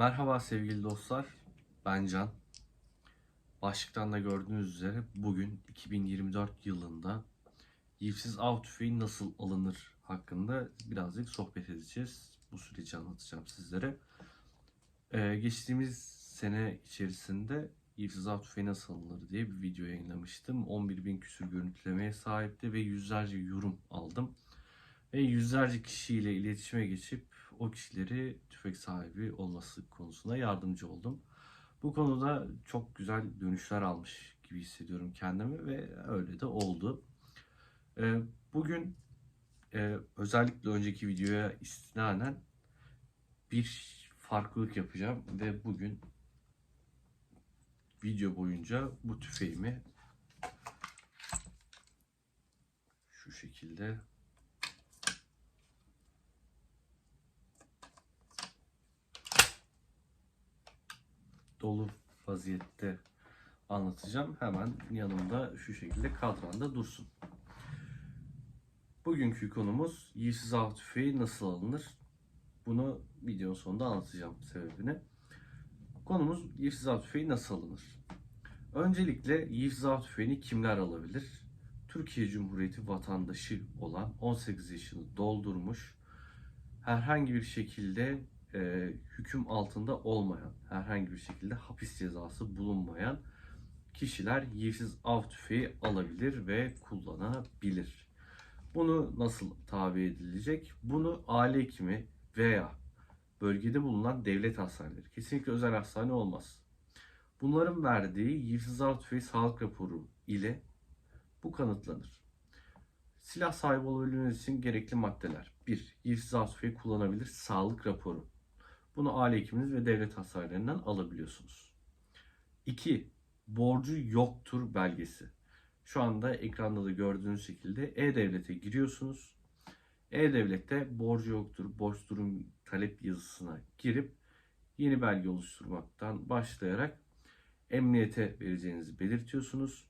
Merhaba sevgili dostlar. Ben Can. Başlıktan da gördüğünüz üzere bugün 2024 yılında yivsiz av tüfeği nasıl alınır hakkında birazcık sohbet edeceğiz. Bu süreci anlatacağım sizlere. Ee, geçtiğimiz sene içerisinde yivsiz av tüfeği nasıl alınır diye bir video yayınlamıştım. 11 bin küsür görüntülemeye sahipti ve yüzlerce yorum aldım. Ve yüzlerce kişiyle iletişime geçip o kişileri tüfek sahibi olması konusunda yardımcı oldum. Bu konuda çok güzel dönüşler almış gibi hissediyorum kendimi ve öyle de oldu. Ee, Bugün e, özellikle önceki videoya istinaden bir farklılık yapacağım ve bugün video boyunca bu tüfeğimi şu şekilde dolu vaziyette anlatacağım. Hemen yanımda şu şekilde kadranda dursun. Bugünkü konumuz yivsiz av tüfeği nasıl alınır? Bunu videonun sonunda anlatacağım sebebini. Konumuz yivsiz av tüfeği nasıl alınır? Öncelikle yivsiz av tüfeğini kimler alabilir? Türkiye Cumhuriyeti vatandaşı olan 18 yaşını doldurmuş, herhangi bir şekilde e, hüküm altında olmayan, herhangi bir şekilde hapis cezası bulunmayan kişiler yivsiz av tüfeği alabilir ve kullanabilir. Bunu nasıl tabi edilecek? Bunu aile hekimi veya bölgede bulunan devlet hastaneleri, kesinlikle özel hastane olmaz. Bunların verdiği yivsiz av tüfeği sağlık raporu ile bu kanıtlanır. Silah sahibi olabilmeniz için gerekli maddeler. 1. Yivsiz av tüfeği kullanabilir sağlık raporu. Bunu aile hekiminiz ve devlet hastanelerinden alabiliyorsunuz. 2. Borcu yoktur belgesi. Şu anda ekranda da gördüğünüz şekilde E-Devlet'e giriyorsunuz. E-Devlet'te borcu yoktur, borç durum talep yazısına girip yeni belge oluşturmaktan başlayarak emniyete vereceğinizi belirtiyorsunuz.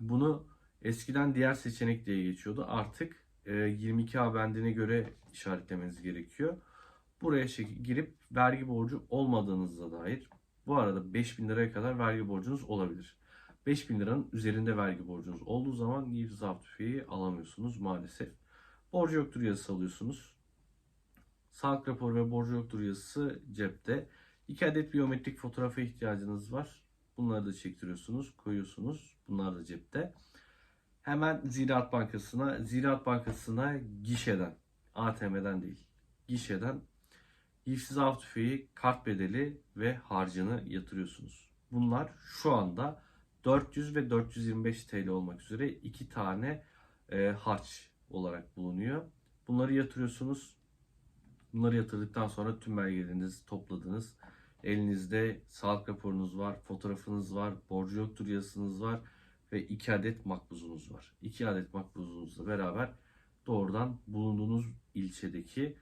Bunu eskiden diğer seçenek diye geçiyordu. Artık e, 22A bendine göre işaretlemeniz gerekiyor. Buraya girip vergi borcu olmadığınıza dair bu arada 5000 liraya kadar vergi borcunuz olabilir. 5000 liranın üzerinde vergi borcunuz olduğu zaman yivsiz av tüfeği alamıyorsunuz maalesef. Borcu yoktur yazısı alıyorsunuz. Sağlık raporu ve borcu yoktur yazısı cepte. 2 adet biyometrik fotoğrafa ihtiyacınız var. Bunları da çektiriyorsunuz, koyuyorsunuz. Bunlar da cepte. Hemen Ziraat Bankası'na, Ziraat Bankası'na gişeden, ATM'den değil, gişeden Yivsiz av tüfeği, kart bedeli ve harcını yatırıyorsunuz. Bunlar şu anda 400 ve 425 TL olmak üzere iki tane e, harç olarak bulunuyor. Bunları yatırıyorsunuz. Bunları yatırdıktan sonra tüm belgelerinizi topladınız. Elinizde sağlık raporunuz var, fotoğrafınız var, borcu yoktur yazısınız var ve iki adet makbuzunuz var. İki adet makbuzunuzla beraber doğrudan bulunduğunuz ilçedeki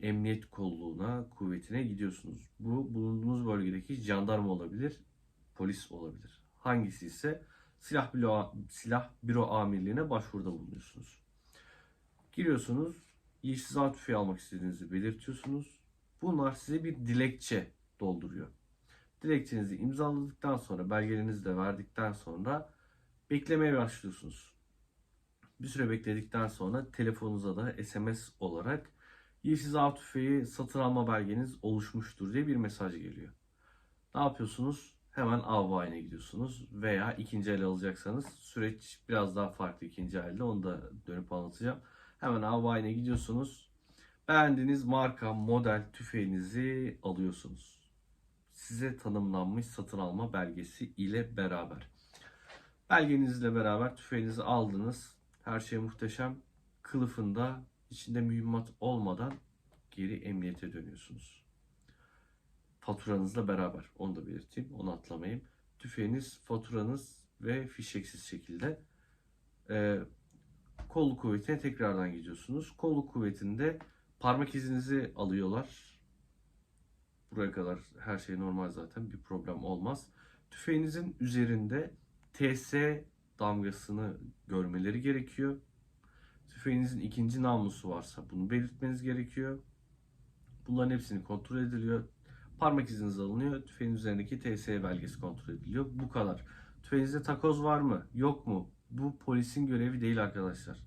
emniyet kolluğuna, kuvvetine gidiyorsunuz. Bu bulunduğunuz bölgedeki jandarma olabilir, polis olabilir. Hangisi ise silah büro, silah büro amirliğine başvuruda bulunuyorsunuz. Giriyorsunuz, işsiz av tüfeği almak istediğinizi belirtiyorsunuz. Bunlar size bir dilekçe dolduruyor. Dilekçenizi imzaladıktan sonra, belgelerinizi de verdikten sonra beklemeye başlıyorsunuz. Bir süre bekledikten sonra telefonunuza da SMS olarak Yivsiz av tüfeği satın alma belgeniz oluşmuştur diye bir mesaj geliyor. Ne yapıyorsunuz? Hemen av bayine gidiyorsunuz veya ikinci el alacaksanız süreç biraz daha farklı ikinci elde onu da dönüp anlatacağım. Hemen av bayine gidiyorsunuz. Beğendiğiniz marka, model tüfeğinizi alıyorsunuz. Size tanımlanmış satın alma belgesi ile beraber. Belgenizle beraber tüfeğinizi aldınız. Her şey muhteşem. Kılıfında içinde mühimmat olmadan geri emniyete dönüyorsunuz. Faturanızla beraber onu da belirteyim onu atlamayayım. Tüfeğiniz, faturanız ve fişeksiz şekilde e, kolluk kuvvetine tekrardan gidiyorsunuz. Kolluk kuvvetinde parmak izinizi alıyorlar. Buraya kadar her şey normal zaten bir problem olmaz. Tüfeğinizin üzerinde TS damgasını görmeleri gerekiyor. Tüfeğinizin ikinci namlusu varsa bunu belirtmeniz gerekiyor. Bunların hepsini kontrol ediliyor. Parmak iziniz alınıyor. Tüfeğin üzerindeki TSE belgesi kontrol ediliyor. Bu kadar. Tüfeğinizde takoz var mı? Yok mu? Bu polisin görevi değil arkadaşlar.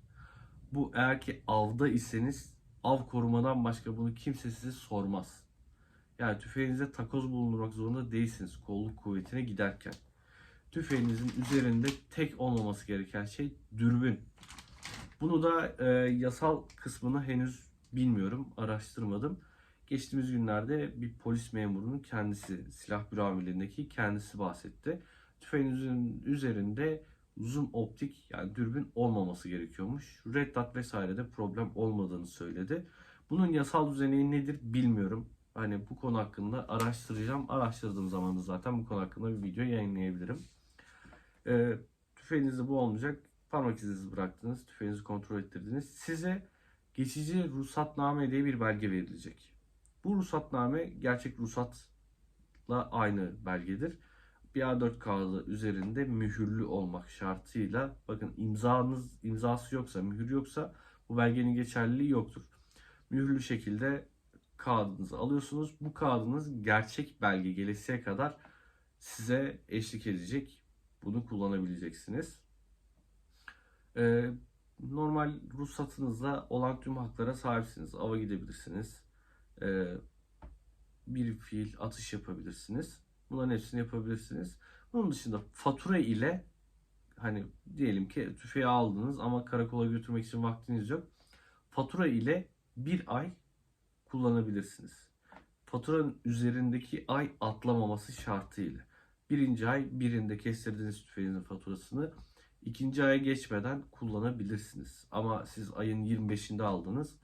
Bu eğer ki avda iseniz av korumadan başka bunu kimse size sormaz. Yani tüfeğinizde takoz bulundurmak zorunda değilsiniz kolluk kuvvetine giderken. Tüfeğinizin üzerinde tek olmaması gereken şey dürbün. Bunu da e, yasal kısmını henüz bilmiyorum, araştırmadım. Geçtiğimiz günlerde bir polis memurunun kendisi, silah büro kendisi bahsetti. Tüfeğinizin üzerinde zoom optik yani dürbün olmaması gerekiyormuş. Red dot vesairede problem olmadığını söyledi. Bunun yasal düzeneği nedir bilmiyorum. Hani bu konu hakkında araştıracağım. Araştırdığım zaman da zaten bu konu hakkında bir video yayınlayabilirim. Ee, tüfeğinizde bu olmayacak. Parmak izinizi bıraktınız. Tüfeğinizi kontrol ettirdiniz. Size geçici ruhsatname diye bir belge verilecek. Bu ruhsatname gerçek ruhsatla aynı belgedir. Bir A4 kağıdı üzerinde mühürlü olmak şartıyla bakın imzanız imzası yoksa mühür yoksa bu belgenin geçerliliği yoktur. Mühürlü şekilde kağıdınızı alıyorsunuz. Bu kağıdınız gerçek belge gelesiye kadar size eşlik edecek. Bunu kullanabileceksiniz. Ee, normal ruhsatınızla olan tüm haklara sahipsiniz. Ava gidebilirsiniz. Ee, bir fiil atış yapabilirsiniz. Bunların hepsini yapabilirsiniz. Bunun dışında fatura ile hani diyelim ki tüfeği aldınız ama karakola götürmek için vaktiniz yok. Fatura ile bir ay kullanabilirsiniz. Faturanın üzerindeki ay atlamaması şartıyla. Birinci ay birinde kestirdiğiniz tüfeğinizin faturasını ikinci aya geçmeden kullanabilirsiniz. Ama siz ayın 25'inde aldınız.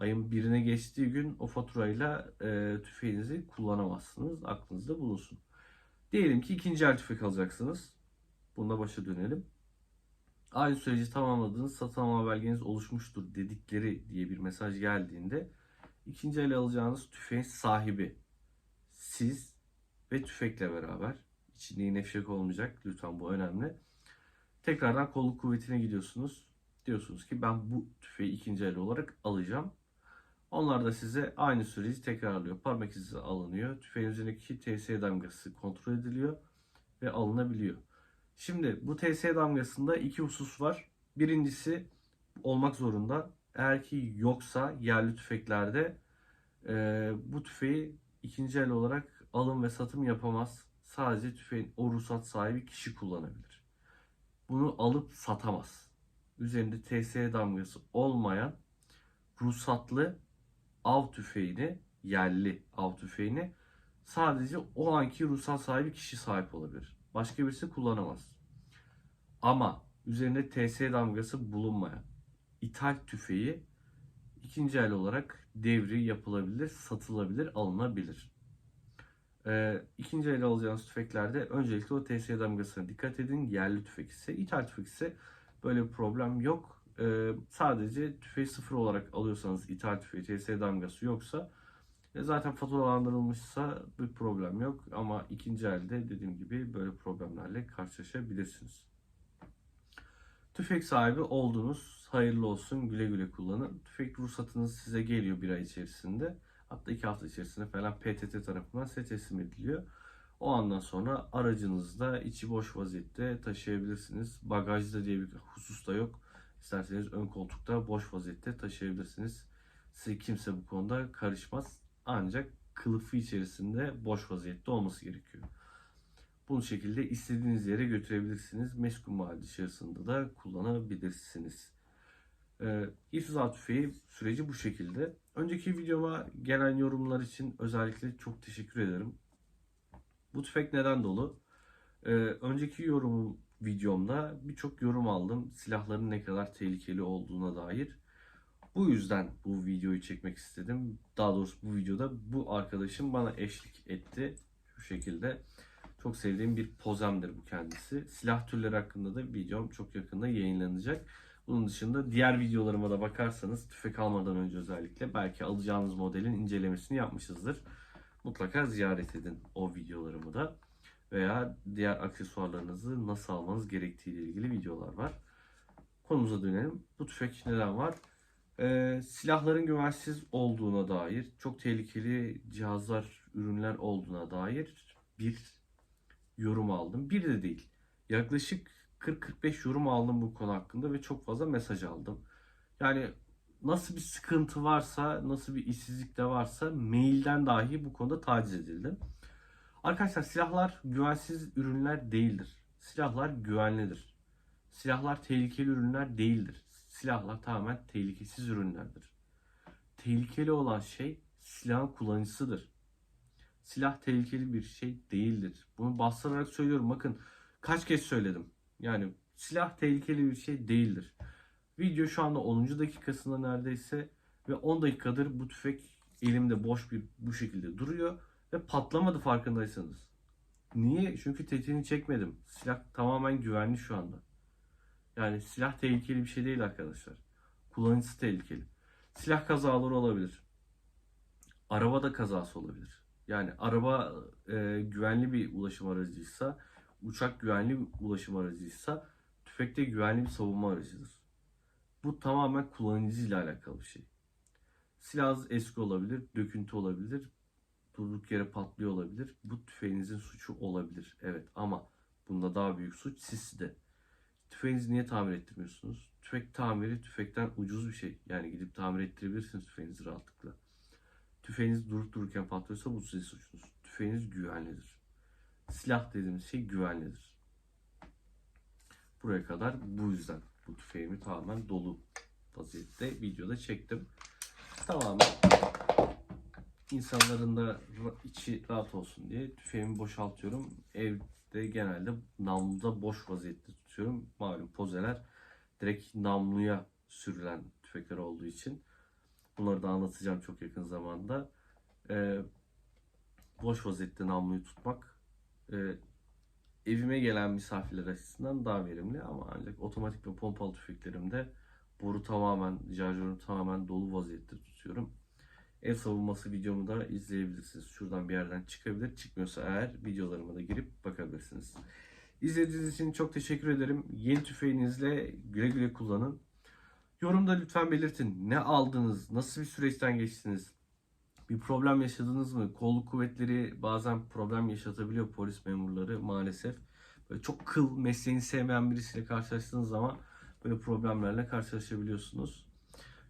Ayın birine geçtiği gün o faturayla e, tüfeğinizi kullanamazsınız. Aklınızda bulunsun. Diyelim ki ikinci el tüfek alacaksınız. Bunda başa dönelim. Aynı süreci tamamladığınız satın alma belgeniz oluşmuştur dedikleri diye bir mesaj geldiğinde ikinci el alacağınız tüfeğin sahibi siz ve tüfekle beraber içinde yine fişek olmayacak. Lütfen bu önemli. Tekrardan kolluk kuvvetine gidiyorsunuz. Diyorsunuz ki ben bu tüfeği ikinci el olarak alacağım. Onlar da size aynı süreci tekrarlıyor. Parmak izi alınıyor. Tüfeğin üzerindeki TSE damgası kontrol ediliyor ve alınabiliyor. Şimdi bu TSE damgasında iki husus var. Birincisi olmak zorunda. Eğer ki yoksa yerli tüfeklerde e, bu tüfeği ikinci el olarak alım ve satım yapamaz. Sadece tüfeğin o ruhsat sahibi kişi kullanabilir. Bunu alıp satamaz. Üzerinde TSE damgası olmayan ruhsatlı av tüfeğini, yerli av tüfeğini sadece o anki ruhsat sahibi kişi sahip olabilir. Başka birisi kullanamaz. Ama üzerinde TSE damgası bulunmayan ithal tüfeği ikinci el olarak devri yapılabilir, satılabilir, alınabilir. Ee, ikinci el alacağınız tüfeklerde öncelikle o TSE damgasına dikkat edin. Yerli tüfek ise, ithal tüfek ise böyle bir problem yok. Ee, sadece tüfeği sıfır olarak alıyorsanız ithal tüfeği TSE damgası yoksa e, zaten faturalandırılmışsa bir problem yok. Ama ikinci elde dediğim gibi böyle problemlerle karşılaşabilirsiniz. Tüfek sahibi oldunuz. Hayırlı olsun. Güle güle kullanın. Tüfek ruhsatınız size geliyor bir ay içerisinde. Hatta iki hafta içerisinde falan PTT tarafından size teslim ediliyor. O andan sonra aracınızda içi boş vaziyette taşıyabilirsiniz. Bagajda diye bir husus da yok. İsterseniz ön koltukta boş vaziyette taşıyabilirsiniz. Size kimse bu konuda karışmaz. Ancak kılıfı içerisinde boş vaziyette olması gerekiyor. Bu şekilde istediğiniz yere götürebilirsiniz. Meskun mahalle dışarısında da kullanabilirsiniz. Ee, İfza tüfeği süreci bu şekilde. Önceki videoma gelen yorumlar için özellikle çok teşekkür ederim. Bu tüfek neden dolu? Ee, önceki yorum videomda birçok yorum aldım. Silahların ne kadar tehlikeli olduğuna dair. Bu yüzden bu videoyu çekmek istedim. Daha doğrusu bu videoda bu arkadaşım bana eşlik etti. Şu şekilde. Çok sevdiğim bir pozemdir bu kendisi. Silah türleri hakkında da videom çok yakında yayınlanacak. Bunun dışında diğer videolarıma da bakarsanız tüfek almadan önce özellikle belki alacağınız modelin incelemesini yapmışızdır. Mutlaka ziyaret edin o videolarımı da. Veya diğer aksesuarlarınızı nasıl almanız gerektiği ile ilgili videolar var. Konumuza dönelim. Bu tüfek neden var? Ee, silahların güvensiz olduğuna dair, çok tehlikeli cihazlar, ürünler olduğuna dair bir yorum aldım. Bir de değil. Yaklaşık 40-45 yorum aldım bu konu hakkında ve çok fazla mesaj aldım. Yani nasıl bir sıkıntı varsa, nasıl bir işsizlik de varsa mailden dahi bu konuda taciz edildim. Arkadaşlar silahlar güvensiz ürünler değildir. Silahlar güvenlidir. Silahlar tehlikeli ürünler değildir. Silahlar tamamen tehlikesiz ürünlerdir. Tehlikeli olan şey silahın kullanıcısıdır. Silah tehlikeli bir şey değildir. Bunu bastırarak söylüyorum. Bakın kaç kez söyledim. Yani silah tehlikeli bir şey değildir. Video şu anda 10. dakikasında neredeyse ve 10 dakikadır bu tüfek elimde boş bir bu şekilde duruyor ve patlamadı farkındaysanız. Niye? Çünkü tetiğini çekmedim. Silah tamamen güvenli şu anda. Yani silah tehlikeli bir şey değil arkadaşlar. Kullanıcısı tehlikeli. Silah kazaları olabilir. Araba da kazası olabilir. Yani araba e, güvenli bir ulaşım aracıysa, uçak güvenli bir ulaşım aracıysa, tüfek de güvenli bir savunma aracıdır. Bu tamamen kullanıcıyla alakalı bir şey. Silahınız eski olabilir, döküntü olabilir, durduk yere patlıyor olabilir. Bu tüfeğinizin suçu olabilir. Evet ama bunda daha büyük suç sizde. Tüfeğinizi niye tamir ettirmiyorsunuz? Tüfek tamiri tüfekten ucuz bir şey. Yani gidip tamir ettirebilirsiniz tüfeğinizi rahatlıkla. Tüfeğiniz durup dururken patlıyorsa bu sizin suçunuz. Tüfeğiniz güvenlidir. Silah dediğimiz şey güvenlidir. Buraya kadar bu yüzden bu tüfeğimi tamamen dolu vaziyette videoda çektim. Tamamen insanların da içi rahat olsun diye tüfeğimi boşaltıyorum. Evde genelde namluda boş vaziyette tutuyorum. Malum pozeler direkt namluya sürülen tüfekler olduğu için. Bunları da anlatacağım çok yakın zamanda. Ee, boş vaziyette namluyu tutmak e, evime gelen misafirler açısından daha verimli ama ancak otomatik ve pompalı tüfeklerimde boru tamamen, şarjörü tamamen dolu vaziyette tutuyorum. Ev savunması videomu da izleyebilirsiniz. Şuradan bir yerden çıkabilir. Çıkmıyorsa eğer videolarıma da girip bakabilirsiniz. İzlediğiniz için çok teşekkür ederim. Yeni tüfeğinizle güle güle kullanın. Yorumda lütfen belirtin. Ne aldınız? Nasıl bir süreçten geçtiniz? Bir problem yaşadınız mı? Kolluk kuvvetleri bazen problem yaşatabiliyor polis memurları maalesef. Böyle çok kıl mesleğini sevmeyen birisiyle karşılaştığınız zaman böyle problemlerle karşılaşabiliyorsunuz.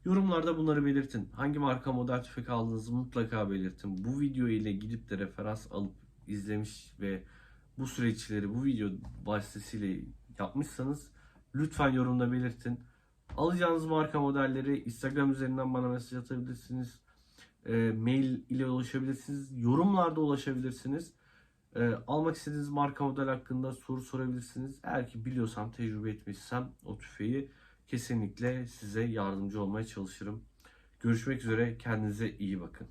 Yorumlarda bunları belirtin. Hangi marka model tüfek aldığınızı mutlaka belirtin. Bu video ile gidip de referans alıp izlemiş ve bu süreçleri bu video vasıtasıyla yapmışsanız lütfen yorumda belirtin. Alacağınız marka modelleri Instagram üzerinden bana mesaj atabilirsiniz. E, mail ile ulaşabilirsiniz. Yorumlarda ulaşabilirsiniz. E, almak istediğiniz marka model hakkında soru sorabilirsiniz. Eğer ki biliyorsam, tecrübe etmişsem o tüfeği kesinlikle size yardımcı olmaya çalışırım. Görüşmek üzere. Kendinize iyi bakın.